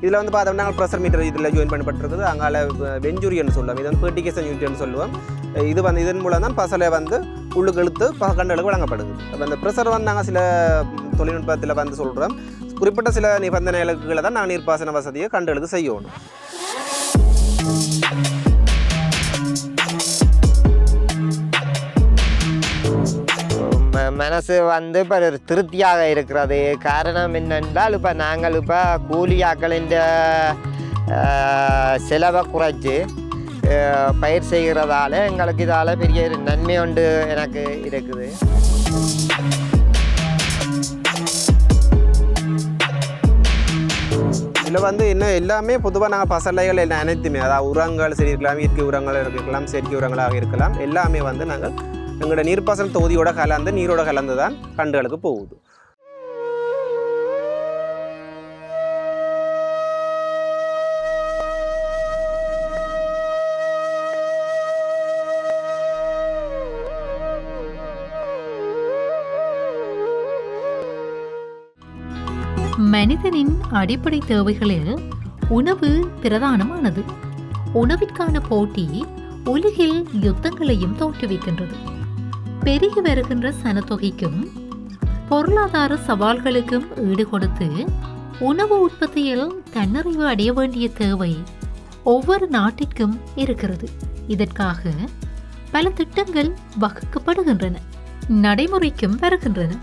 இதில் வந்து பார்த்தோம்னா நாங்கள் ப்ரெஷர் மீட்டர் இதில் ஜாயின் பண்ணப்பட்டிருக்குது. அங்கால வெஞ்சுரியன் சொல்லுவோம். இது வந்து பெர்டிகேஷன் யூனிட்னு சொல்லுவோம். இது வந்து இதன் மூலம் தான் பசலை வந்து உள்ளுக்கு இழுத்து ப- வழங்கப்படுது. அப்போ அந்த ப்ரெஷர் வந்து நாங்கள் சில தொழில்நுட்பத்தில் வந்து சொல்கிறோம் குறிப்பிட்ட சில நிபந்தனை இலக்குகளை தான் நாங்கள் நீர்ப்பாசன வசதியை கண்டுகளுக்கு செய்யணும். மனசு வந்து இப்போ ஒரு திருப்தியாக இருக்கிறது. காரணம் என்னென்றால் இப்போ நாங்கள் இப்போ கூலியாக்களின் செலவை குறைச்சி பயிர் செய்கிறதால எங்களுக்கு இதால் பெரிய ஒரு நன்மை உண்டு எனக்கு இருக்குது. இதில் வந்து இன்னும் எல்லாமே பொதுவாக நாங்கள் பசலைகள் எல்லாம் அனைத்துமே அதாவது உரங்கள் சரி இருக்கலாம் இயற்கை உரங்கள் இருக்கலாம் செயற்கை உரங்களாக இருக்கலாம் எல்லாமே வந்து நாங்கள் எங்களோட நீர்ப்பாசன தொகுதியோட கலந்து நீரோட கலந்து தான் கண்டுகளுக்கு போகுது. மனிதனின் அடிப்படை தேவைகளில் உணவு பிரதானமானது. உணவிற்கான போட்டி உலகில் யுத்தங்களையும் தோற்றுவிக்கின்றது. பெருகி வருகின்ற சனத்தொகைக்கும் பொருளாதார சவால்களுக்கும் ஈடுகொடுத்து உணவு உற்பத்தியில் தன்னிறைவு அடைய வேண்டிய தேவை ஒவ்வொரு நாட்டிற்கும் இருக்கிறது. இதற்காக பல திட்டங்கள் வகுக்கப்படுகின்றன நடைமுறைக்கும் வருகின்றன.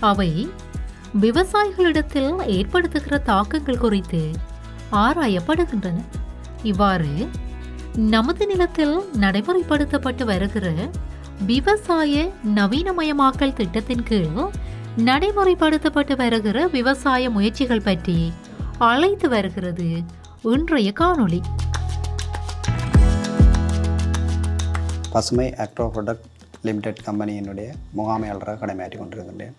அவை விவசாயிகளிடத்தில் ஏற்படுத்துகிற தாக்கங்கள் குறித்து ஆராயப்படுகின்றன. இவ்வாறு நமது நிலத்தில் நடைமுறைப்படுத்தப்பட்டு வருகிற விவசாய நவீனமயமாக்கல் திட்டத்தின் கீழ் நடைமுறைப்படுத்தப்பட்டு வருகிற விவசாய முயற்சிகள் பற்றி அழைத்து வருகிறது இன்றைய காணொளி. பசுமை ஆக்ரோ ப்ரொடக்ட் லிமிடெட் கம்பெனியினுடைய முகாமையாளராக கடமையாற்றி கொண்டிருக்கின்றேன்.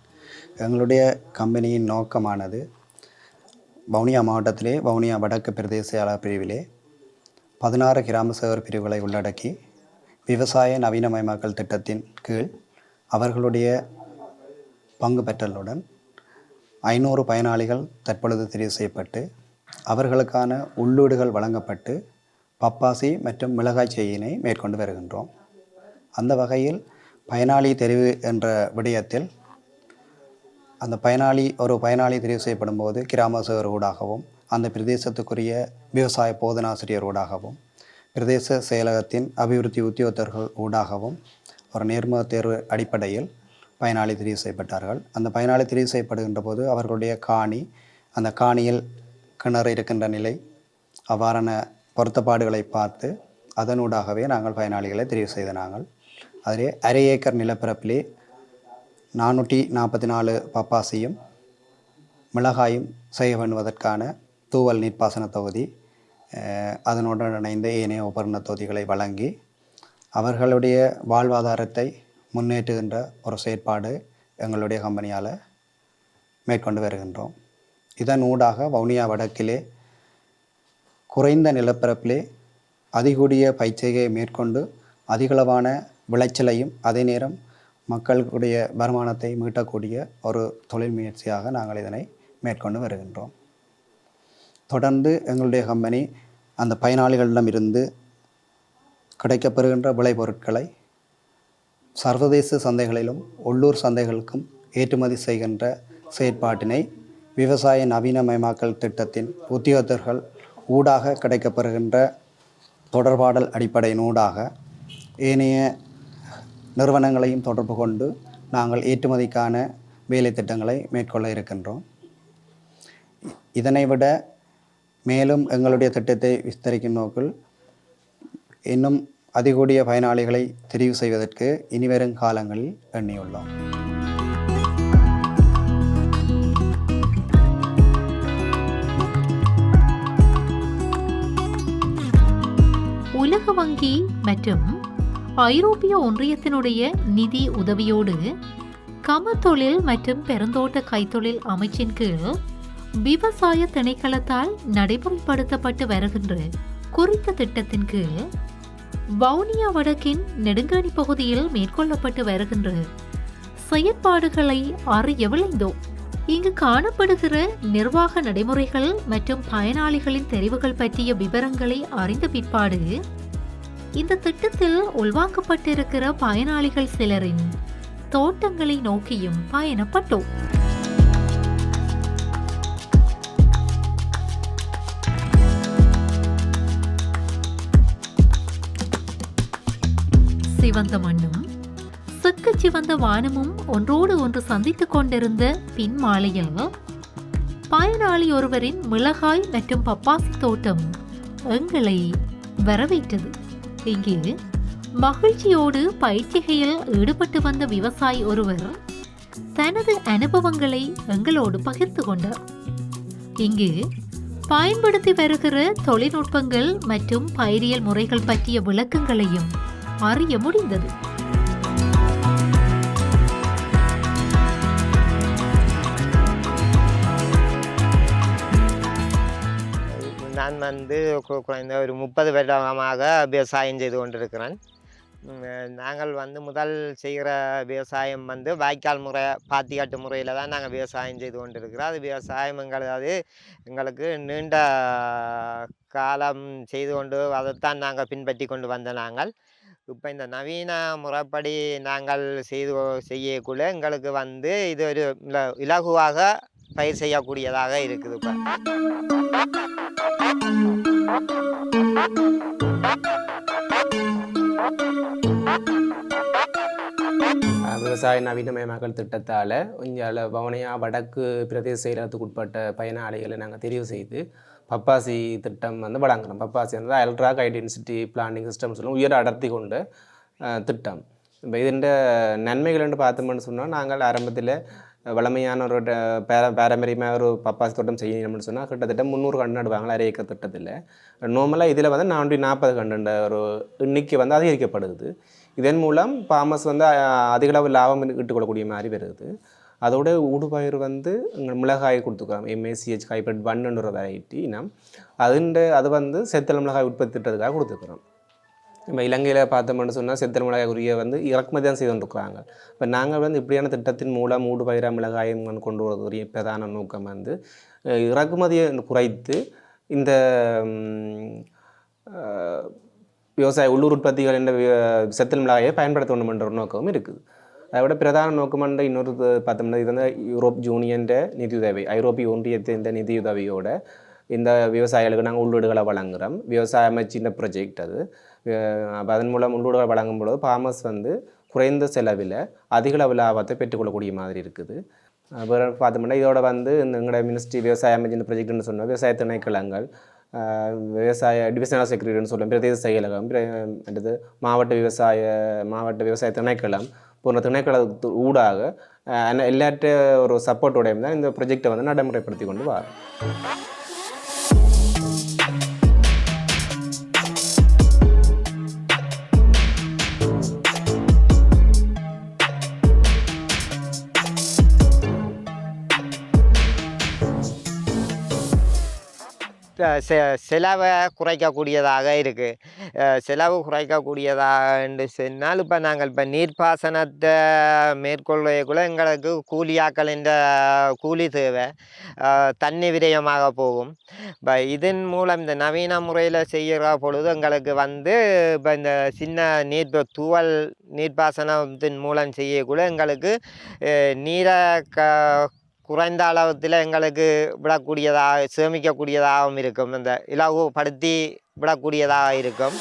எங்களுடைய கம்பெனியின் நோக்கமானது வவுனியா மாவட்டத்திலே வவுனியா வடக்கு பிரதேச பிரிவிலே பதினாறு கிராம சேவர் பிரிவுகளை உள்ளடக்கி விவசாய நவீனமயமாக்கல் திட்டத்தின் கீழ் அவர்களுடைய பங்கு பெற்றலுடன் ஐநூறு பயனாளிகள் தற்பொழுது தெரிவு செய்யப்பட்டு அவர்களுக்கான உள்ளீடுகள் வழங்கப்பட்டு பப்பாசி மற்றும் மிளகாய் செய்யினை மேற்கொண்டு வருகின்றோம். அந்த வகையில் பயனாளி தெரிவு என்ற விடயத்தில் அந்த பயனாளி ஒரு பயனாளி தெரிவு செய்யப்படும் போது கிராம சேவர் ஊடாகவும் அந்த பிரதேசத்துக்குரிய விவசாய போதனாசிரியர் ஊடாகவும் பிரதேச செயலகத்தின் அபிவிருத்தி உத்தியோகத்தர்கள் ஊடாகவும் ஒரு நேர்முக தேர்வு அடிப்படையில் பயனாளி தெரிவு செய்யப்பட்டார்கள். அந்த பயனாளி தெரிவு செய்யப்படுகின்ற போது அவர்களுடைய காணி அந்த காணியில் கிணறு இருக்கின்ற நிலை அவ்வாறான பொருத்தப்பாடுகளை பார்த்து அதனூடாகவே நாங்கள் பயனாளிகளை தெரிவு செய்த நாங்கள். அதிலே அரை ஏக்கர் நிலப்பரப்பிலே நானூற்றி நாற்பத்தி நாலு பப்பாசியும் மிளகாயும் செய்ய வேண்டுவதற்கான தூவல் நீர்ப்பாசன தொகுதி அதனுடன் இணைந்த ஏனைய உபகரண தொகுதிகளை வழங்கி அவர்களுடைய வாழ்வாதாரத்தை முன்னேற்றுகின்ற ஒரு செயற்பாடு எங்களுடைய கம்பெனியால் மேற்கொண்டு வருகின்றோம். இதன் ஊடாக வவுனியா வடக்கிலே குறைந்த நிலப்பரப்பிலே அதிகூடிய பயிற்சியை மேற்கொண்டு அதிகளவான விளைச்சலையும் அதே நேரம் மக்களுடைய வருமானத்தை மீட்டக்கூடிய ஒரு தொழில் முயற்சியாக நாங்கள் இதனை மேற்கொண்டு வருகின்றோம். தொடர்ந்து எங்களுடைய கம்பெனி அந்த பயனாளிகளிடம் இருந்து கிடைக்கப்பெறுகின்ற விளைபொருட்களை சர்வதேச சந்தைகளிலும் உள்ளூர் சந்தைகளுக்கும் ஏற்றுமதி செய்கின்ற செயற்பாட்டினை விவசாய நவீனமயமாக்கல் திட்டத்தின் உத்தியோகத்தர்கள் ஊடாக கிடைக்கப்பெறுகின்ற தொடர்பாடல் அடிப்படையின் ஊடாக ஏனைய நிறுவனங்களையும் தொடர்பு கொண்டு நாங்கள் ஏற்றுமதிக்கான வேலை திட்டங்களை மேற்கொள்ள இருக்கின்றோம். இதனை விட மேலும் எங்களுடைய திட்டத்தை விஸ்தரிக்கும் நோக்கில் இன்னும் அதிகூடிய பயனாளிகளை தெரிவு செய்வதற்கு இனிவரும் காலங்களில் எண்ணியுள்ளோம். உலக வங்கி மற்றும் ஐரோப்பிய ஒன்றியத்தினுடைய நிதி உதவியோடு கமத்தொழில் மற்றும் பெருந்தோட்ட கைத்தொழில் அமைச்சின் கீழ் விவசாய திணைக்களத்தால் நடைமுறைப்படுத்தப்பட்டு வருகின்ற குறித்த திட்டத்தின் கீழ் வவுனியா வடக்கின் நெடுங்கணி பகுதியில் மேற்கொள்ளப்பட்டு வருகின்ற செயற்பாடுகளை அறிய விளைந்தோம் இங்கு காணப்படுகிற நிர்வாக நடைமுறைகள் மற்றும் பயனாளிகளின் தெரிவுகள் பற்றிய விவரங்களை அறிந்த பிற்பாடு இந்த திட்டத்தில் உள்வாங்கப்பட்டிருக்கிற பயனாளிகள் சிலரின் தோட்டங்களை நோக்கியும் பயணப்பட்டோம். சிவந்த மண்ணும் செக்கு சிவந்த வானமும் ஒன்றோடு ஒன்று சந்தித்துக் கொண்டிருந்த பின் மாலையில் பயனாளி ஒருவரின் மிளகாய் மற்றும் பப்பாசி தோட்டம் எங்களை வரவேற்றது. இங்கு மகிழ்ச்சியோடு பயிற்சிகையில் ஈடுபட்டு வந்த விவசாயி ஒருவர் தனது அனுபவங்களை எங்களோடு பகிர்ந்து கொண்டார். இங்கு பயன்படுத்தி வருகிற தொழில்நுட்பங்கள் மற்றும் பயிரியல் முறைகள் பற்றிய விளக்கங்களையும் அறிய முடிந்தது. நான் வந்து குறைந்த ஒரு முப்பது வருடமாக விவசாயம் செய்து கொண்டிருக்கிறேன். நாங்கள் வந்து முதல் செய்கிற விவசாயம் வந்து வாய்க்கால் முறை பாத்திக்காட்டு முறையில் தான் நாங்கள் விவசாயம் செய்து கொண்டிருக்கிறோம். அது விவசாயம் எங்களது எங்களுக்கு நீண்ட காலம் செய்து கொண்டு அதைத்தான் நாங்கள் பின்பற்றி கொண்டு வந்த நாங்கள். இப்போ இந்த நவீன முறைப்படி நாங்கள் செய்து செய்யக்குள்ள எங்களுக்கு வந்து இது ஒரு இலகுவாக பயிர் செய்யக்கூடியதாக இருக்குது இப்போ. விவசாய நவீனமயமாக்கல் திட்டத்தால் இங்கே பவனையா வடக்கு பிரதேச செயலகத்துக்கு உட்பட்ட பயனாளிகளை நாங்கள் தெரிவு செய்து பப்பாசி திட்டம் வந்து வழங்குறோம் பப்பாசி வந்து அல்ட்ரா ஐடென்சிட்டி பிளானிங் சிஸ்டம் சொல்லும் உயர் அடர்த்தி கொண்டு திட்டம். இப்போ இதுண்ட நன்மைகள் என்று பார்த்தோம்னு சொன்னால் நாங்கள் ஆரம்பத்தில் வளமையான ஒரு ட- பாரம்பரியமாக ஒரு பப்பாசி தோட்டம் செய்யணும்னு சொன்னால் கிட்டத்தட்ட முந்நூறு கண்டு நடுவாங்களா அரை ஏக்கர் திட்டத்தில். நார்மலாக இதில் வந்து நானூற்றி நாற்பது கண்டுன்ற ஒரு எண்ணிக்கை வந்து அதிகரிக்கப்படுது. இதன் மூலம் பாமஸ் வந்து அதிகளவு லாபம் ஈட்டுக்கொள்ளக்கூடிய மாதிரி வருது. அதோட ஊடுபயிர் வந்து மிளகாய் கொடுத்துக்கலாம் எம்ஏசிஹெச் ஹைப்ரிட் ஒன்னுன்ற வெரைட்டி நம் அதுண்ட அது வந்து செத்தல் மிளகாய் உற்பத்தி திட்டத்துக்காக கொடுத்துக்கிறோம் நம்ம இலங்கையில் பார்த்தோம்னு சொன்னால் செத்தல் மிளகாய் உரிய வந்து இறக்குமதி தான் செய்து கொண்டிருக்கிறாங்க இப்போ நாங்கள் வந்து இப்படியான திட்டத்தின் மூலம் ஊடு பயிரா மிளகாயம் கொண்டு வருவதுடைய பிரதான நோக்கம் வந்து இறக்குமதியை குறைத்து இந்த விவசாய உள்ளூர் உற்பத்திகள் என்ற செத்தல் மிளகாயை பயன்படுத்த வேண்டும் என்ற ஒரு நோக்கமும் இருக்குது. அதை விட பிரதான நோக்கமன்ற இன்னொரு இது பார்த்தோம்னா இது வந்து யூரோப் யூனியன்ற நிதியுதவி ஐரோப்பிய ஒன்றியத்தின் நிதியுதவியோட இந்த விவசாயிகளுக்கு நாங்கள் உள்ளீடுகளை வழங்குகிறோம் விவசாய அமைச்சின் ப்ரொஜெக்ட் அது அப்போ அதன் மூலம் உள்ளீடுகளை வழங்கும் பொழுது ஃபார்மர்ஸ் வந்து குறைந்த செலவில் அதிக அளவு லாபத்தை பெற்றுக்கொள்ளக்கூடிய மாதிரி இருக்குது அப்புறம் பார்த்தோம்னா இதோட வந்து இந்த எங்களோட மினிஸ்ட்ரி விவசாய அமைச்சின் ப்ரொஜெக்ட்னு சொன்னோம் விவசாய திணைக்களங்கள் விவசாய டிவிஷனல் செக்ரட்டரின்னு சொல்லுவோம் பிரதேச செயலகம் பிர- அடுத்தது மாவட்ட விவசாய மாவட்ட விவசாய திணைக்களம் போன்ற திணைக்களத்து ஊடாக எல்லாற்ற ஒரு சப்போர்ட்டோடையும் தான் இந்த ப்ரொஜெக்டை வந்து நடைமுறைப்படுத்தி கொண்டு வரோம் செ செலவை குறைக்கக்கூடியதாக இருக்குது செலவு குறைக்கக்கூடியதாக சொன்னால் இப்போ நாங்கள் இப்போ நீர்ப்பாசனத்தை மேற்கொள்ளக்குள்ள எங்களுக்கு கூலியாக்கள் என்ற கூலி தேவை. தண்ணி விரயமாக போகும். இப்போ இதன் மூலம் இந்த நவீன முறையில் செய்கிற பொழுது எங்களுக்கு வந்து இப்போ இந்த சின்ன நீர் தூவல் நீர்ப்பாசனத்தின் மூலம் செய்யக்குள்ள எங்களுக்கு நீரை க குறைந்த அளவத்தில் எங்களுக்கு விடக்கூடியதாக சேமிக்கக்கூடியதாகவும் இருக்கும். இந்த இலகுபடுத்தி விடக்கூடியதாக இருக்கும்.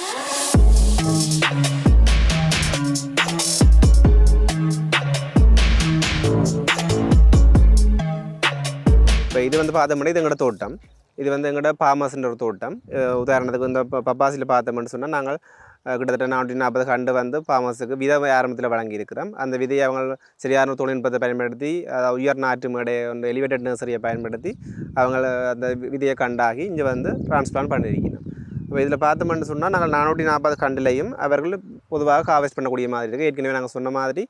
இப்போ இது வந்து பார்த்தோம்னா இது எங்களோட தோட்டம். இது வந்து எங்களோட பாமஸ்ன்ற ஒரு தோட்டம். உதாரணத்துக்கு இந்த ப- பப்பாசியில் பார்த்தோம்னு சொன்னால் நாங்கள் கிட்டத்தட்ட நானூற்றி நாற்பது கண்டு வந்து பாமஸுக்கு விதை ஆரம்பத்தில் வழங்கியிருக்கிறோம். அந்த விதையை அவங்க சரியான தொழில்நுட்பத்தை பயன்படுத்தி உயர் நாட்டு மேடை ஒன்று எலிவேட்டட் நர்சரியை பயன்படுத்தி அவங்க அந்த விதையை கண்டாகி இங்கே வந்து டிரான்ஸ்பிளான் பண்ணியிருக்கணும் இப்போ இதில் பார்த்தோம்னு சொன்னால் நாங்கள் நானூற்றி நாற்பது கண்டுலையும் அவர்கள் பொதுவாக ஹார்வெஸ்ட் பண்ணக்கூடிய மாதிரி இருக்குது ஏற்கனவே நாங்கள் சொன்ன மாதிரி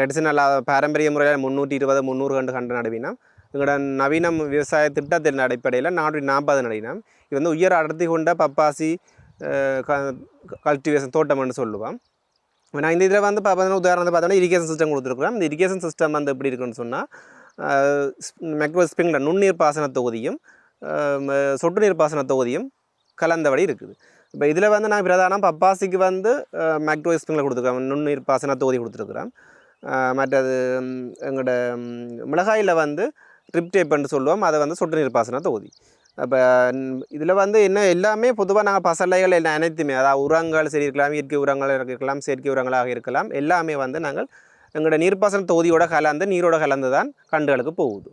ரெடிசனல் பாரம்பரிய முறையில் முந்நூற்றி இருபது முந்நூறு கண்டு கண்டு நடுவினம். எங்களோட நவீன விவசாய திட்டத்தின் அடிப்படையில் நானூற்றி நாற்பது நடினோம் இது வந்து உயர் அடர்த்தி கொண்ட பப்பாசி கல்டிவேஷன் தோட்டம்னு சொல்லுவோம் நான் இந்த இதில் வந்து பார்த்தீங்கன்னா உதாரணத்தை பார்த்தோன்னா இரிகேஷன் சிஸ்டம் கொடுத்துருக்குறோம் இந்த இரிகேஷன் சிஸ்டம் வந்து எப்படி இருக்குன்னு சொன்னால் மெக்ரோ ஸ்ப்ரிங்லர் நுண்ணீர் பாசன தொகுதியும் சொட்டு நீர் பாசன தொகுதியும் கலந்தபடி இருக்குது இப்போ இதில் வந்து நான் பிரதானம் பப்பாசிக்கு வந்து மைக்ரோ ஸ்ப்ரிங்லர் கொடுத்துருக்கோம் நுண்ணீர் பாசன தொகுதி கொடுத்துருக்குறோம் மற்றது எங்களோட மிளகாயில் வந்து ட்ரிப் ட்ரிப்டேப்னு சொல்லுவோம் அதை வந்து சொட்டு நீர் பாசன தொகுதி இதில் வந்து என்ன எல்லாமே பொதுவாக நாங்கள் பசலைகள் எல்லாம் அனைத்துமே அதாவது உரங்கள் சரி இருக்கலாம் இயற்கை உரங்கள் இருக்கலாம் செயற்கை உரங்களாக இருக்கலாம் எல்லாமே வந்து நாங்கள் எங்களோட நீர்ப்பாசன தொகுதியோட கலந்து நீரோட கலந்து தான் கண்டுகளுக்கு போகுது.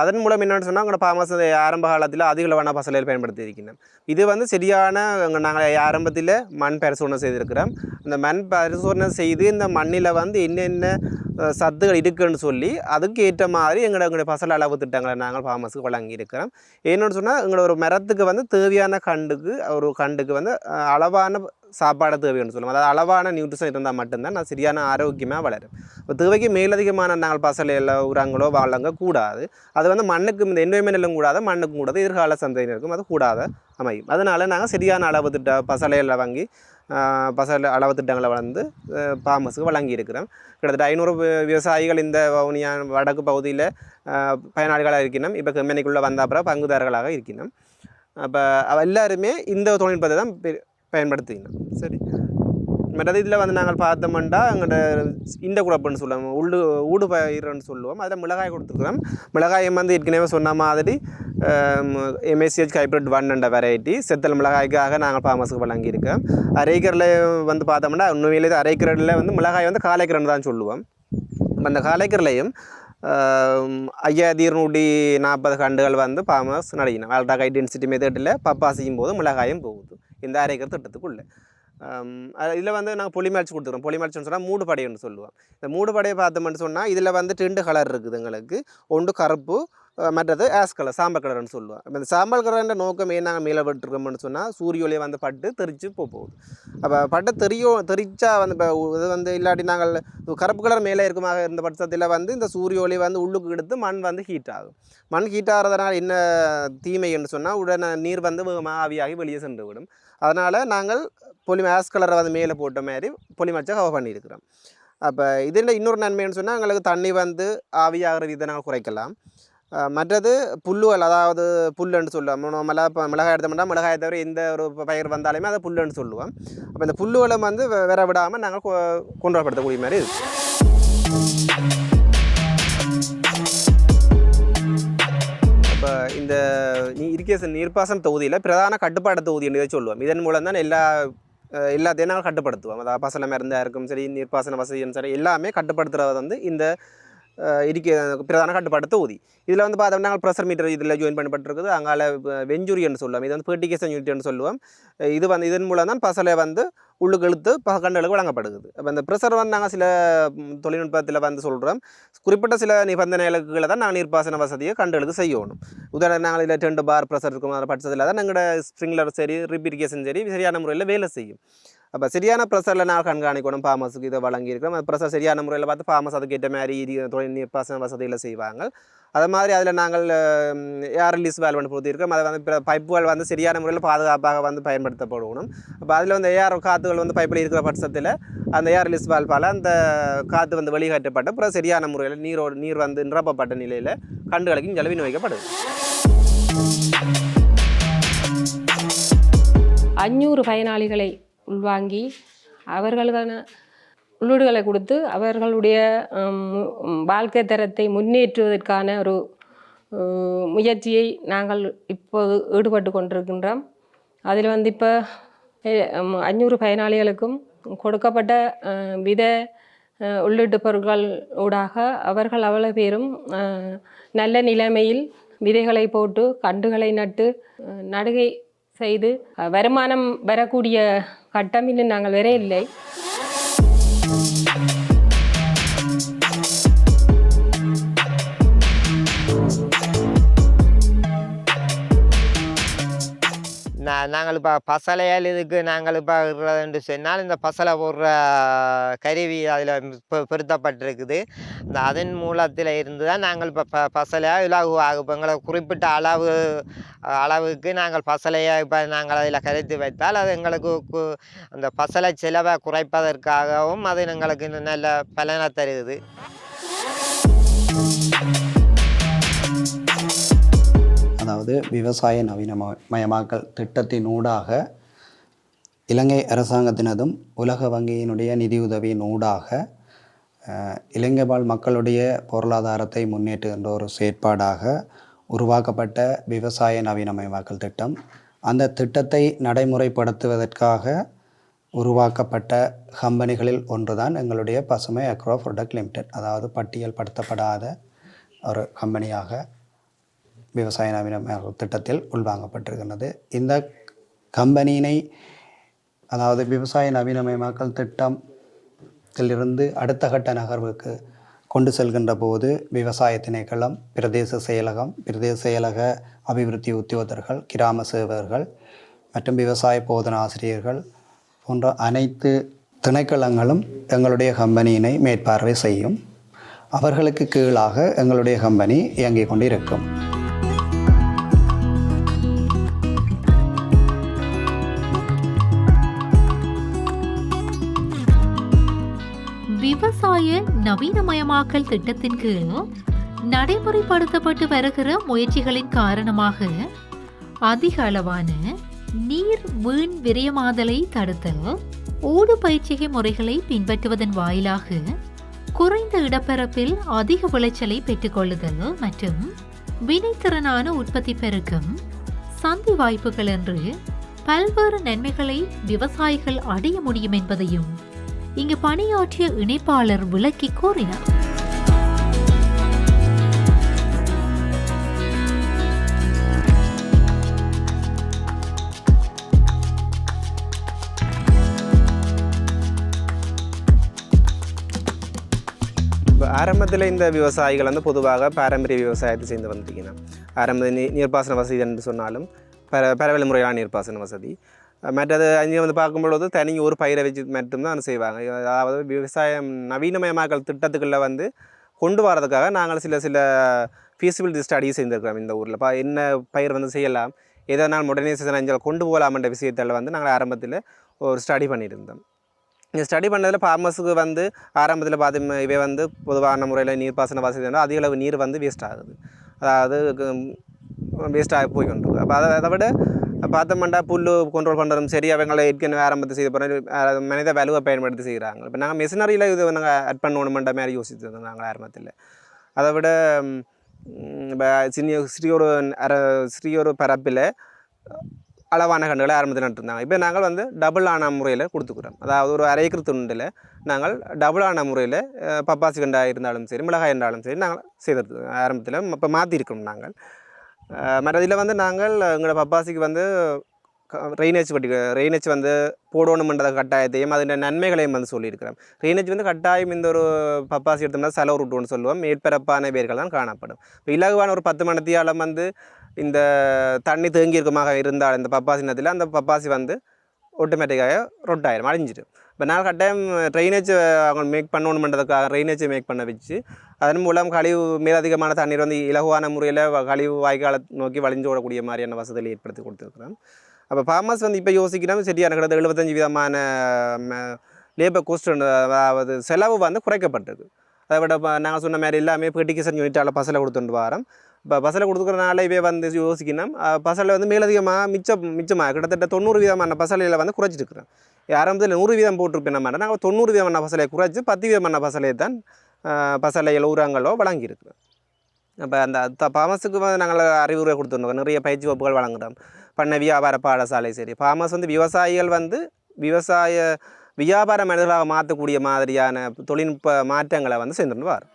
அதன் மூலம் என்னென்னு சொன்னால் எங்களோட பாமஸ் ஆரம்ப காலத்தில் அதிக அளவான பசலைகள் பயன்படுத்தி இருக்கின்றோம் இது வந்து சரியான நாங்கள் ஆரம்பத்தில் மண் பரிசோதனை செய்திருக்கிறோம். அந்த மண் பரிசோதனை செய்து இந்த மண்ணில் வந்து என்னென்ன சத்துகள் இருக்குன்னு சொல்லி அதுக்கு ஏற்ற மாதிரி எங்களோட எங்களுடைய பசல் அளவு திட்டங்களை நாங்கள் ஃபார்மஸுக்கு வழங்கி இருக்கிறோம் என்னென்னு சொன்னால் எங்களோட ஒரு மரத்துக்கு வந்து தேவையான கண்டுக்கு ஒரு கண்டுக்கு வந்து அளவான சாப்பாடு தேவைன்னு சொல்லுவோம் அதாவது அளவான நியூட்ரிஷன் இருந்தால் மட்டும்தான் நான் சரியான ஆரோக்கியமாக வளரும். இப்போ தேவைக்கு மேலதிகமான நாங்கள் பசலையில் உரங்களோ வளங்க கூடாது. அது வந்து மண்ணுக்கு இந்த என்வயன்மெண்ட்லும் கூடாது மண்ணுக்கும் கூடாது எதிர்கால சந்தையினருக்கும் அது கூடாத அமையும். அதனால நாங்கள் சரியான அளவு திட்ட பசலையில் வாங்கி ஆஹ், பசல அளவு திட்டங்களை வளர்ந்து பாமஸுக்கு வழங்கி இருக்கிறோம். கிட்டத்தட்ட ஐநூறு விவசாயிகள் இந்த வவுனியா வடக்கு பகுதியில் பயனாளிகளாக இருக்கணும் இப்போ கம்பெனிக்குள்ளே வந்த அப்புறம் பங்குதாரர்களாக இருக்கணும் அப்போ எல்லாருமே இந்த தொழில்நுட்பத்தை தான் பெ- சரி. மற்றது இதில் வந்து நாங்கள் பார்த்தோம்னா எங்கள்கிட்ட இந்த குழப்பம்னு சொல்லுவோம் உள்ளு ஊடு பயிர்னு சொல்லுவோம். அதில் மிளகாய் கொடுத்துருக்குறோம். மிளகாயம் வந்து ஏற்கனவே சொன்ன மாதிரி எம்எஸ்சிஹெச் ஹைப்ரிட் ஒன் என்ற வெரைட்டி செத்தல் மிளகாய்க்காக நாங்கள் ஃபார்மஸுக்கு வழங்கியிருக்கோம். அரைக்கரில் வந்து பார்த்தோம்னா உண்மையிலே அரைக்கரில் வந்து மிளகாய் வந்து காலைக்கரன் தான் சொல்லுவோம். அந்த காலைக்கரிலையும் ஐயாயிரத்தி இருநூற்றி நாற்பது கண்டுகள் வந்து ஃபார்மர்ஸ் நடிக்கணும் அல்ட்ரா ஹை டென்சிட்டி மெத்தடில் பப்பாசியும் போது மிளகாயும் போகுது. இந்த அரைக்கர் திட்டத்துக்குள்ளே. இதில் வந்து நாங்கள் பொலிமேட்ச் கொடுத்துருக்கோம் பொலிமேட்ச்னு சொன்னால் மூடு படைன்னு சொல்லுவோம். இந்த மூடு படையை பார்த்தோம்னு சொன்னால் இதில் வந்து ரெண்டு கலர் இருக்குது எங்களுக்கு. ஒன்று கருப்பு மற்றது ஆஸ் கலர் சாம்பல் கலர்னு சொல்லுவோம். இந்த சாம்பல் கலர்ன்ற நோக்கம் ஏன் நாங்கள் மேலே விட்டுருக்கோம்னு சொன்னால் சூரிய ஒளி வந்து பட்டு தெரிச்சு போக போகுது. அப்போ பட்டு தெரியும் தெரிச்சா வந்து இப்போ இது வந்து இல்லாட்டி நாங்கள் கருப்பு கலர் மேலே இருக்குமாக இருந்த பட்சத்தில் வந்து இந்த சூரிய ஒளி வந்து உள்ளுக்கு எடுத்து மண் வந்து ஹீட் ஆகும். மண் ஹீட் ஆகிறதுனால என்ன தீமைன்னு சொன்னால் உடனே நீர் வந்து வேகமாக ஆவியாகி வெளியே சென்று விடும். அதனால் நாங்கள் பொலிம ஆஸ் கலரை வந்து மேலே போட்ட மாதிரி புளிமச்சை கவர் பண்ணியிருக்கிறோம். அப்போ இதில் இன்னொரு நன்மைன்னு சொன்னால் எங்களுக்கு தண்ணி வந்து ஆவியாகிற விதை நாங்கள் குறைக்கலாம். மற்றது புல்லுகள் அதாவது புல்லுன்னு சொல்லுவோம். நம்ம மிளகா இப்போ மிளகாய் எடுத்தோம்னா மிளகாயை தவிர எந்த ஒரு பயிர் வந்தாலுமே அதை புல்லுன்னு சொல்லுவோம். அப்போ இந்த புல்லுகளை வந்து விரை வேற விடாமல் நாங்கள் கொ- கொண்டுவரப்படுத்தக்கூடிய மாதிரி இருக்குது இந்த நீ இரிகேஷன் நீர்ப்பாசன தொகுதியில் பிரதான கட்டுப்பாடு தொகுதி என்று சொல்லுவோம். இதன் மூலம் தான் எல்லா எல்லா எல்லாத்தையும் நாங்கள் கட்டுப்படுத்துவோம். அதாவது பசல மருந்தாக இருக்கும் சரி நீர்ப்பாசன வசதியும் சரி எல்லாமே கட்டுப்படுத்துறது வந்து இந்த இருக்க பிரதான கட்டுப்பாட்டு தொகுதி. இதில் வந்து பார்த்தோம்னா நாங்கள் ப்ரெஷர் மீட்டர் இதில் ஜாயின் பண்ணப்பட்டிருக்குது. அங்கால வெஞ்சுரியன்னு சொல்லுவோம். இது வந்து பெர்டிகேஷன் யூனிட்னு சொல்லுவோம். இது வந்து இதன் மூலம் தான் பசலை வந்து உள்ளுக்கு இழுத்து ப- கண்டுகளுக்கு வழங்கப்படுது அப்போ இந்த ப்ரெஷர் வந்து நாங்கள் சில தொழில்நுட்பத்தில் வந்து சொல்கிறோம் குறிப்பிட்ட சில நிபந்தனைகளுக்குள்ள தான் நாங்கள் நீர்ப்பாசன வசதியை கண்டுகளுக்கு செய்யணும். உதாரணம் நாங்கள் இதில் ரெண்டு பார் ப்ரெஷர் இருக்கும். அந்த பட்சத்தில் தான் எங்களோட ஸ்ப்ரிங்லர் சரி ரிப்பிரிகேஷன் சரி சரியான முறையில் வேலை செய்யும். அப்போ சரியான ப்ரெஷரில் நாங்கள் கண்காணிக்கணும். ஃபார்மஸுக்கு இதை வழங்கியிருக்கிறோம். அந்த ப்ரெஷர் சரியான முறையில் பார்த்து ஃபார்மஸ் அதுக்கேற்ற மாதிரி தொழில் பசங்க வசதியில் செய்வாங்க. அது மாதிரி அதில் நாங்கள் ஏர் ரிலீஸ் வேல் ஒன்று பொறுத்திருக்கோம் அதை வந்து பைப் பைப்புகள் வந்து சரியான முறையில் பாதுகாப்பாக வந்து பயன்படுத்தப்படணும். அப்போ அதில் வந்து ஏஆர் காற்றுகள் வந்து பைப்பில் இருக்கிற பட்சத்தில் அந்த ஏர் ரிலீஸ் வேல்பால் அந்த காற்று வந்து வெளிகாட்டப்பட்ட அப்புறம் சரியான முறையில் நீரோடு நீர் வந்து நிரப்பப்பட்ட நிலையில் கண்டுகளுக்கு இங்கே விநியோகிக்கப்படுது அஞ்சூறு பயனாளிகளை உள்வாங்கி அவர்களுக்கான உள்ளீடுகளை கொடுத்து அவர்களுடைய வாழ்க்கை தரத்தை முன்னேற்றுவதற்கான ஒரு முயற்சியை நாங்கள் இப்போது ஈடுபட்டு கொண்டிருக்கின்றோம். அதில் வந்து இப்போ அஞ்சூறு பயனாளிகளுக்கும் கொடுக்கப்பட்ட வித உள்ளீட்டு பொருட்கள் ஊடாக அவர்கள் அவ்வளோ பேரும் நல்ல நிலைமையில் விதைகளை போட்டு கண்டுகளை நட்டு நடுகை செய்து வருமானம் வரக்கூடிய கட்டம் இன்னும் நாங்கள் வரையில்லை நான் நாங்கள் இப்போ பசலையால் இதுக்கு நாங்கள் இப்போ என்று சொன்னால் இந்த பசலை போடுற கருவி அதில் பொருத்தப்பட்டிருக்குது. இந்த அதன் மூலத்தில் இருந்து தான் நாங்கள் இப்போ ப பசலையாக இலகுவாக இப்போ எங்களை குறிப்பிட்ட அளவு அளவுக்கு நாங்கள் பசலையாக இப்போ நாங்கள் அதில் கருத்து வைத்தால் அது எங்களுக்கு கு- அந்த பசலை செலவை குறைப்பதற்காகவும் அது எங்களுக்கு நல்ல பலனை தருகுது அதாவது விவசாய நவீனமயமாக்கல் திட்டத்தினூடாக இலங்கை அரசாங்கத்தினதும் உலக வங்கியினுடைய நிதியுதவியின் ஊடாக இலங்கை வாழ் மக்களுடைய பொருளாதாரத்தை முன்னேற்றுகின்ற ஒரு செயற்பாடாக உருவாக்கப்பட்ட விவசாய நவீனமயமாக்கல் திட்டம். அந்த திட்டத்தை நடைமுறைப்படுத்துவதற்காக உருவாக்கப்பட்ட கம்பெனிகளில் ஒன்றுதான் எங்களுடைய பசுமை அக்ரோ ப்ராடக்ட் லிமிடெட் அதாவது பட்டியல் படுத்தப்படாத ஒரு கம்பெனியாக விவசாய நவீனமயமாக்கல் திட்டத்தில் உள்வாங்கப்பட்டிருக்கின்றது. இந்த கம்பெனியினை அதாவது விவசாய நவீனமயமாக்கல் திட்டத்திலிருந்து அடுத்த கட்ட நகர்வுக்கு கொண்டு செல்கின்ற போது விவசாய திணைக்களம் பிரதேச செயலகம் பிரதேச செயலக அபிவிருத்தி உத்தியோகத்தர்கள் கிராம சேவர்கள் மற்றும் விவசாய போதன ஆசிரியர்கள் போன்ற அனைத்து திணைக்களங்களும் எங்களுடைய கம்பெனியினை மேற்பார்வை செய்யும். அவர்களுக்கு கீழாக எங்களுடைய கம்பெனி இயங்கிக் கொண்டிருக்கும். நவீனமயமாக்கல் திட்டத்தின் கீழ் நடைமுறைப்படுத்தப்பட்டு வருகிற முயற்சிகளின் காரணமாக அதிக அளவான நீர் வீண் விரயமாதலை தடுத்தல் ஊடு பயிற்சிகை முறைகளை பின்பற்றுவதன் வாயிலாக குறைந்த இடப்பரப்பில் அதிக விளைச்சலை பெற்றுக்கொள்ளுதல் மற்றும் வினைத்திறனான உற்பத்தி பெருக்கம் சந்தி வாய்ப்புகள் என்று பல்வேறு நன்மைகளை விவசாயிகள் அடைய முடியும் என்பதையும் இங்கு பணியாற்றிய இணைப்பாளர் விளக்கி கூறினார். ஆரம்பத்தில் இந்த விவசாயிகள் வந்து பொதுவாக பாரம்பரிய விவசாயத்தை செய்து வந்தீங்கன்னா ஆரம்ப நீ நீர்ப்பாசன வசதி என்று சொன்னாலும் பர பரவல் முறையான நீர்ப்பாசன வசதி மற்றது அங்கே வந்து பார்க்கும்பொழுது தனி ஒரு பயிரை வச்சு மட்டும்தான் செய்வாங்க. அதாவது விவசாயம் நவீனமயமாக்கல் திட்டத்துக்குள்ளே வந்து கொண்டு வரதுக்காக நாங்கள் சில சில ஃபீஸிபிலிட்டி ஸ்டடி செய்திருக்கிறோம் இந்த ஊரில். பா என்ன பயிர் வந்து செய்யலாம் எதனால் மாடர்னைசேஷன் அஞ்சல் கொண்டு போகலாம்ன்ற விஷயத்தில் வந்து நாங்கள் ஆரம்பத்தில் ஒரு ஸ்டடி பண்ணியிருந்தோம். இந்த ஸ்டடி பண்ணதில் ஃபார்மர்ஸுக்கு வந்து ஆரம்பத்தில் பார்த்து இவை வந்து பொதுவான முறையில் நீர்ப்பாசன வசதி இருந்தால் அதிக அளவு நீர் வந்து வேஸ்ட் ஆகுது. அதாவது வேஸ்ட்டாக போய் கொண்டு அப்போ அதை அதை விட பார்த்தோம்னா புல் கண்ட்ரோல் பண்ணுறதும் சரி அவங்களை ஏற்கனவே ஆரம்பத்தில் செய்த பிறகு மனித வலுவை பயன்படுத்தி செய்கிறாங்க இப்போ நாங்கள் மிஷினரியில் இது நாங்கள் அட் பண்ணணுமென்ற மாதிரி யோசிச்சிருந்தோம் நாங்கள் ஆரம்பத்தில் அதை விட இப்போ சின்ன சிறியொரு அர சிறியொரு பரப்பில் அளவான கண்டுகளை ஆரம்பத்தில் நட்டுருந்தாங்க இப்போ நாங்கள் வந்து டபுள் ஆன முறையில் கொடுத்துக்கிறோம் அதாவது ஒரு அரை ஏக்கர் துண்டில் நாங்கள் டபுள் ஆன முறையில் பப்பாசி கண்டாக இருந்தாலும் சரி மிளகாய் இருந்தாலும் சரி நாங்கள் செய்திருக்கோம் ஆரம்பத்தில் இப்போ மாற்றிருக்கோம் நாங்கள் மற்ற இதில் வந்து நாங்கள் எங்களோட பப்பாசிக்கு வந்து ரெயினேஜ் பட்டி ரெயினேஜ் வந்து போடணுமென்ற கட்டாயத்தையும் அதன் நன்மைகளையும் வந்து சொல்லியிருக்கிறோம். ரெயினேஜ் வந்து கட்டாயம் இந்த ஒரு பப்பாசி எடுத்தோம்னா செலவு ரூட்டுன்னு சொல்லுவோம். மேற்பரப்பான வேர்கள் தான் காணப்படும். இப்போ இலகுவான ஒரு பத்து மணத்தியாலம் வந்து இந்த தண்ணி தேங்கியிருக்கமாக இருந்தால் இந்த பப்பாசி நதியில் அந்த பப்பாசி வந்து ஆட்டோமேட்டிக்காக ரொட்டாயிரும் அழிஞ்சிடும் இப்போ நான் கட்டாயம் ட்ரைனேஜ் அவங்க மேக் பண்ணணுமென்றதுக்காக ட்ரைனேஜை மேக் பண்ண வச்சு அதன் மூலம் கழிவு மேலதிகமான தண்ணீர் வந்து இலகுவான முறையில் கழிவு வாய்க்காலை நோக்கி வழிஞ்சு விடக்கூடிய மாதிரியான வசதிகளை ஏற்படுத்தி கொடுத்துருக்குறோம். அப்போ ஃபார்மர்ஸ் வந்து இப்போ யோசிக்கிறோம் சரியான கிட்ட எழுபத்தஞ்சு விதமான லேபர் கோஸ்ட் அதாவது செலவு வந்து குறைக்கப்பட்டது. அதை விட நாங்கள் சொன்ன மாதிரி எல்லாமே டிக்கிசன் யூனிட்டால் பசலை கொடுத்துட்டு வரோம். இப்போ பசலை கொடுக்குறனால இப்போ வந்து யோசிக்கணும். பசலை வந்து மேலதிகமாக மிச்சம் மிச்சமாக கிட்டத்தட்ட தொண்ணூறு விதமான பசலையில் வந்து குறைச்சிருக்கிறேன் ஆரம்பத்தில் நூறு வீதம் போட்டிருப்பேன் நம்ம நாங்கள் தொண்ணூறு விதமான பசலையை குறைச்சி பத்து விதமான பசலையை தான் பசலையில் உரங்களோ வழங்கியிருக்கிறோம் அப்போ அந்த த வந்து நாங்கள் அறிவுரை கொடுத்துருந்தோம். நிறைய பயிற்சி வகுப்புகள் வழங்குறோம். பண்ண வியாபார பாடசாலை சரி. ஃபார்மஸ் வந்து விவசாயிகள் வந்து விவசாய வியாபார மனிதர்களாக மாற்றக்கூடிய மாதிரியான தொழில்நுட்ப மாற்றங்களை வந்து செஞ்சுட்டு வார்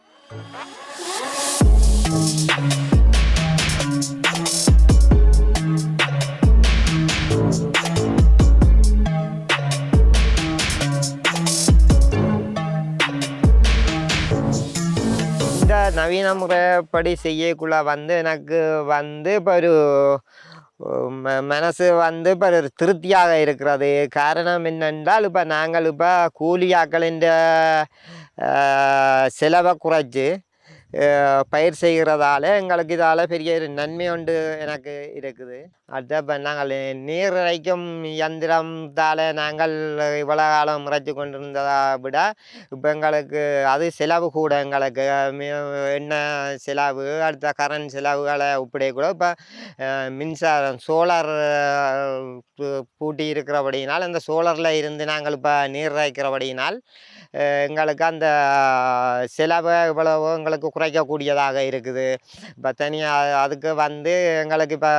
நவீன முறைப்படி செய்யக்குள்ள வந்து எனக்கு வந்து இப்போ ஒரு ம மனசு வந்து இப்போ ஒரு திருப்தியாக இருக்கிறது. காரணம் என்னென்றால் இப்போ நாங்கள் இப்போ கூலியாக்களின் செலவை குறைச்சி பயிர் செய்கிறதால எங்களுக்கு இதால் பெரிய ஒரு நன்மை உண்டு எனக்கு இருக்குது. அடுத்த இப்போ நாங்கள் நீர் இறைக்கும் இயந்திரத்தால் நாங்கள் இவ்வளோ காலம் இறைச்சி கொண்டிருந்ததை விட இப்போ எங்களுக்கு அது செலவு கூட எங்களுக்கு. என்ன செலவு? அடுத்த கரண்ட் செலவுகளை இப்படி கூட இப்போ மின்சாரம் சோலார் பூட்டி இருக்கிறபடியினால் அந்த சோலாரில் இருந்து நாங்கள் இப்போ நீர் இறைக்கிறபடியினால் எங்களுக்கு அந்த செலவு இவ்வளவு எங்களுக்கு குறைக்கக்கூடியதாக இருக்குது. இப்போ தனியாக அதுக்கு வந்து எங்களுக்கு இப்போ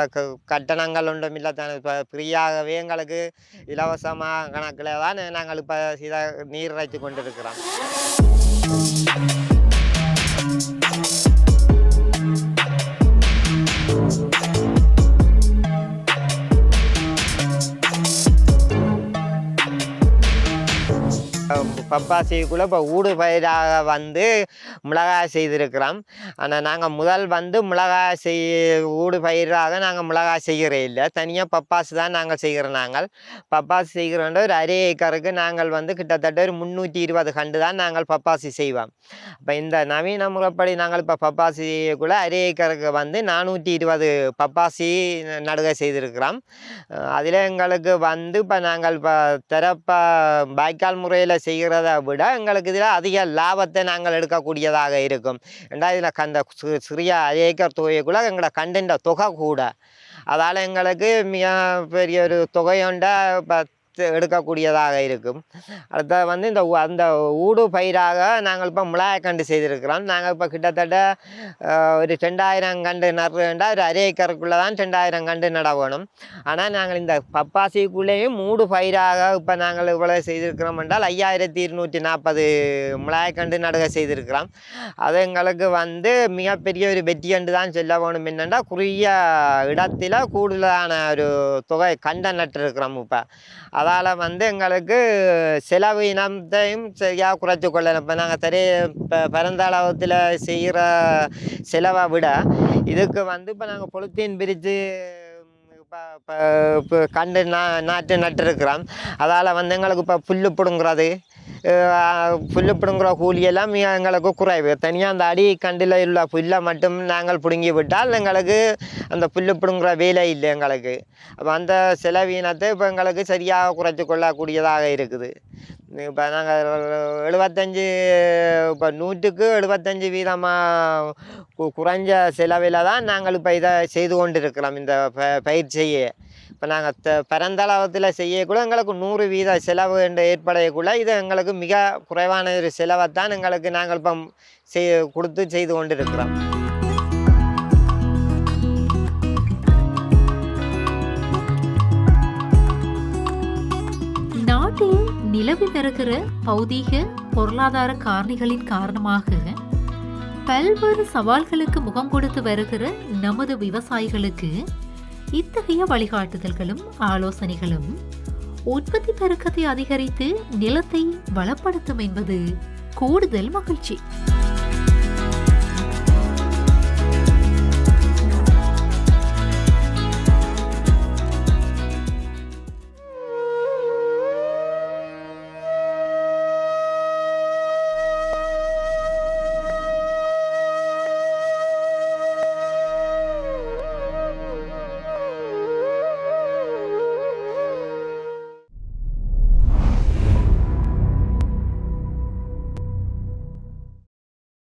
கட்டணங்கள் ஒன்றும் இல்லை. தானே இப்போ ஃப்ரீயாகவே எங்களுக்கு இலவசமாக கணக்கில் தான் நாங்கள் இப்போ இதை நீர் இறைச்சி கொண்டு பப்பாசிக்குள்ளே இப்போ ஊடு பயிராக வந்து மிளகாய் செய்திருக்கிறோம். ஆனால் நாங்கள் முதல் வந்து மிளகாய் செய் ஊடு பயிராக நாங்கள் மிளகாய் செய்கிறே இல்லை. தனியாக பப்பாசு தான் நாங்கள் செய்கிறோம் நாங்கள். பப்பாசி செய்கிறோன்ற ஒரு அரை ஏக்கருக்கு நாங்கள் வந்து கிட்டத்தட்ட ஒரு முந்நூற்றி இருபது கண்டு தான் நாங்கள் பப்பாசி செய்வோம். இப்போ இந்த நவீன முறைப்படி நாங்கள் இப்போ பப்பாசிக்குள்ளே அரை ஏக்கருக்கு வந்து நானூற்றி இருபது பப்பாசி நடுகை செய்திருக்கிறோம். அதில் எங்களுக்கு வந்து இப்போ நாங்கள் இப்போ திறப்ப வாய்க்கால் முறையில் செய்கிறது விட எங்களுக்கு இதில் அதிக லாபத்தை நாங்கள் எடுக்கக்கூடியதாக இருக்கும். ஏண்டா இதில் கந்த சிறிய ஏக்கர் தொகைக்குள்ளே எங்களோட கண்டின்ற தொகை கூட. அதால் எங்களுக்கு மிக பெரிய ஒரு தொகையொண்ட இப்போ எடுக்கக்கூடியதாக இருக்கும். அடுத்தது வந்து இந்த ஊ- அந்த ஊடு பயிராக நாங்கள் இப்போ மிளகாய் கண்டு செய்திருக்கிறோம். நாங்கள் இப்போ கிட்டத்தட்ட ஒரு ரெண்டாயிரம் கண்டு நடுறா ஒரு அரை ஏக்கருக்குள்ளே தான் ரெண்டாயிரம் கண்டு நட வேணும் ஆனால் நாங்கள் இந்த பப்பாசிக்குள்ளேயும் மூடு பயிராக இப்போ நாங்கள் இவ்வளோ செய்திருக்கிறோம் என்றால் ஐயாயிரத்தி இருநூற்றி நாற்பது மிளகாய்க்கண்டு நடுக செய்திருக்கிறோம். அது எங்களுக்கு வந்து மிகப்பெரிய ஒரு வெற்றி கண்டு தான் சொல்ல வேணும். என்னென்னா குறுகிய இடத்தில் கூடுதலான ஒரு தொகை கண்டை நட்டிருக்கிறோம் இப்போ. அதால் வந்து எங்களுக்கு செலவு இனத்தையும் சரியாக குறைச்சி கொள்ளலாம் இப்போ நாங்கள் தெரிய இப்போ பிறந்த அளவத்தில் செய்கிற செலவை விட இதுக்கு வந்து இப்போ நாங்கள் பொலித்தீன் பிரித்து இப்போ இப்போ கண்டு நா நாட்டு நட்டுருக்குறோம். அதால் வந்து எங்களுக்கு இப்போ புல்லு பிடுங்குறது புல் புல்லு பிடுங்குற கூலியெல்லாம் எங்களுக்கு குறைவு. தனியாக அந்த அடி கண்டில் உள்ள புல்லை மட்டும் நாங்கள் பிடுங்கி விட்டால் எங்களுக்கு அந்த புல்லு பிடுங்குற வேலை இல்லை எங்களுக்கு. அப்போ அந்த செலவீனத்தை இப்போ எங்களுக்கு சரியாக குறைச்சி கொள்ளக்கூடியதாக இருக்குது. இப்போ நாங்கள் எழுபத்தஞ்சி இப்போ நூற்றுக்கு எழுபத்தஞ்சி வீதமாக கு குறைஞ்ச செலவில் தான் நாங்கள் இப்போ இதை செய்து கொண்டு இருக்கிறோம் இந்த ப பயிற்சியை. இப்போ நாங்கள் த பரந்தளவத்தில் செய்யக்கூட எங்களுக்கு நூறு வீத செலவு என்று ஏற்படையக்குள்ள இது எங்களுக்கு மிக குறைவான ஒரு செலவை தான் எங்களுக்கு நாங்கள் இப்போ செய் கொடுத்து செய்து கொண்டு இருக்கிறோம் நிலவி வருகிற பௌதீக பொருளாதார காரணிகளின் காரணமாக பல்வேறு சவால்களுக்கு முகம் கொடுத்து வருகிற நமது விவசாயிகளுக்கு இத்தகைய வழிகாட்டுதல்களும் ஆலோசனைகளும் உற்பத்தி பெருக்கத்தை அதிகரித்து நிலத்தை வளப்படுத்தும் என்பது கூடுதல் மகிழ்ச்சி.